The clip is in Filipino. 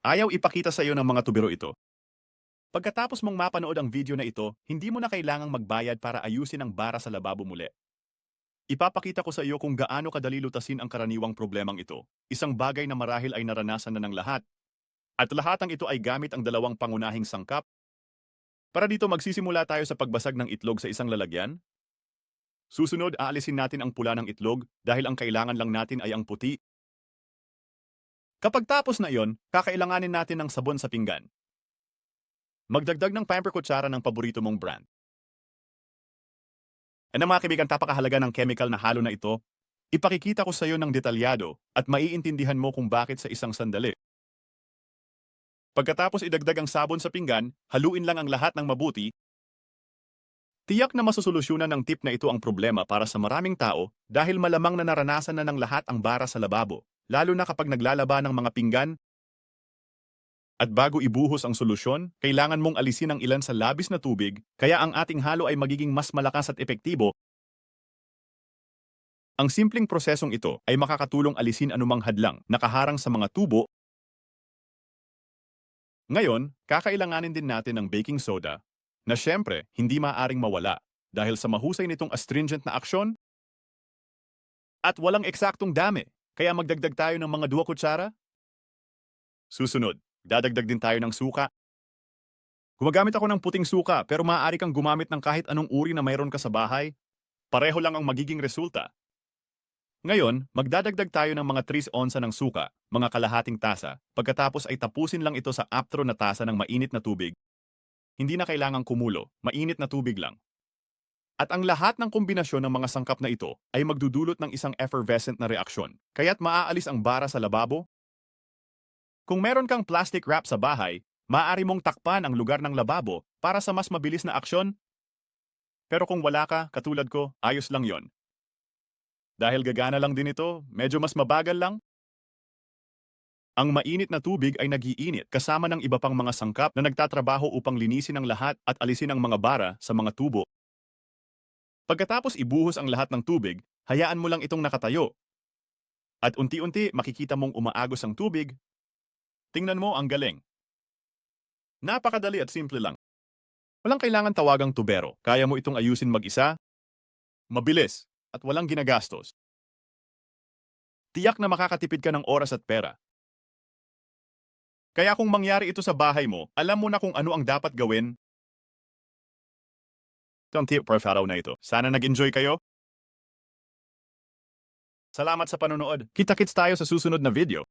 Ayaw ipakita sa iyo ng mga tubero ito. Pagkatapos mong mapanood ang video na ito, hindi mo na kailangang magbayad para ayusin ang bara sa lababo muli. Ipapakita ko sa iyo kung gaano kadali lutasin ang karaniwang problemang ito, isang bagay na marahil ay naranasan na ng lahat. At lahat ng ito ay gamit ang dalawang pangunahing sangkap. Para dito magsisimula tayo sa pagbasag ng itlog sa isang lalagyan. Susunod, aalisin natin ang pula ng itlog dahil ang kailangan lang natin ay ang puti. Kapag tapos na iyon, kakailanganin natin ng sabon sa pinggan. Magdagdag ng pamper kutsara ng paborito mong brand. Ano mga kaibigan, tapakahalaga ng chemical na halo na ito. Ipakikita ko sa iyo ng detalyado at maiintindihan mo kung bakit sa isang sandali. Pagkatapos idagdag ang sabon sa pinggan, haluin lang ang lahat ng mabuti. Tiyak na masusolusyonan ng tip na ito ang problema para sa maraming tao dahil malamang na naranasan na ng lahat ang bara sa lababo, lalo na kapag naglalaba ng mga pinggan. At bago ibuhos ang solusyon, kailangan mong alisin ang ilan sa labis na tubig, kaya ang ating halo ay magiging mas malakas at epektibo. Ang simpleng prosesong ito ay makakatulong alisin anumang hadlang nakaharang sa mga tubo ngayon, kakailanganin din natin ng baking soda na syempre hindi maaring mawala dahil sa mahusay nitong astringent na aksyon at walang eksaktong dami, kaya magdagdag tayo ng mga dua kutsara. Susunod, dadagdag din tayo ng suka. Gumagamit ako ng puting suka pero maaari kang gumamit ng kahit anong uri na mayroon ka sa bahay. Pareho lang ang magiging resulta. Ngayon, magdadagdag tayo ng mga 3 onsa ng suka, mga kalahating tasa, pagkatapos ay tapusin lang ito sa aptro na tasa ng mainit na tubig. Hindi na kailangang kumulo, mainit na tubig lang. At ang lahat ng kombinasyon ng mga sangkap na ito ay magdudulot ng isang effervescent na reaksyon, kaya't maaalis ang bara sa lababo. Kung meron kang plastic wrap sa bahay, maaari mong takpan ang lugar ng lababo para sa mas mabilis na aksyon. Pero kung wala ka, katulad ko, ayos lang yon. Dahil gagana lang din ito, medyo mas mabagal lang. Ang mainit na tubig ay nagiinit kasama ng iba pang mga sangkap na nagtatrabaho upang linisin ang lahat at alisin ang mga bara sa mga tubo. Pagkatapos ibuhos ang lahat ng tubig, hayaan mo lang itong nakatayo. At unti-unti makikita mong umaagos ang tubig. Tingnan mo ang galing. Napakadali at simple lang. Walang kailangan tawagang tubero. Kaya mo itong ayusin mag-isa. Mabilis at walang ginagastos. Tiyak na makakatipid ka ng oras at pera. Kaya kung mangyari ito sa bahay mo, alam mo na kung ano ang dapat gawin. Tip for araw na ito. Sana nag-enjoy kayo. Salamat sa panonood. Kita-kits tayo sa susunod na video.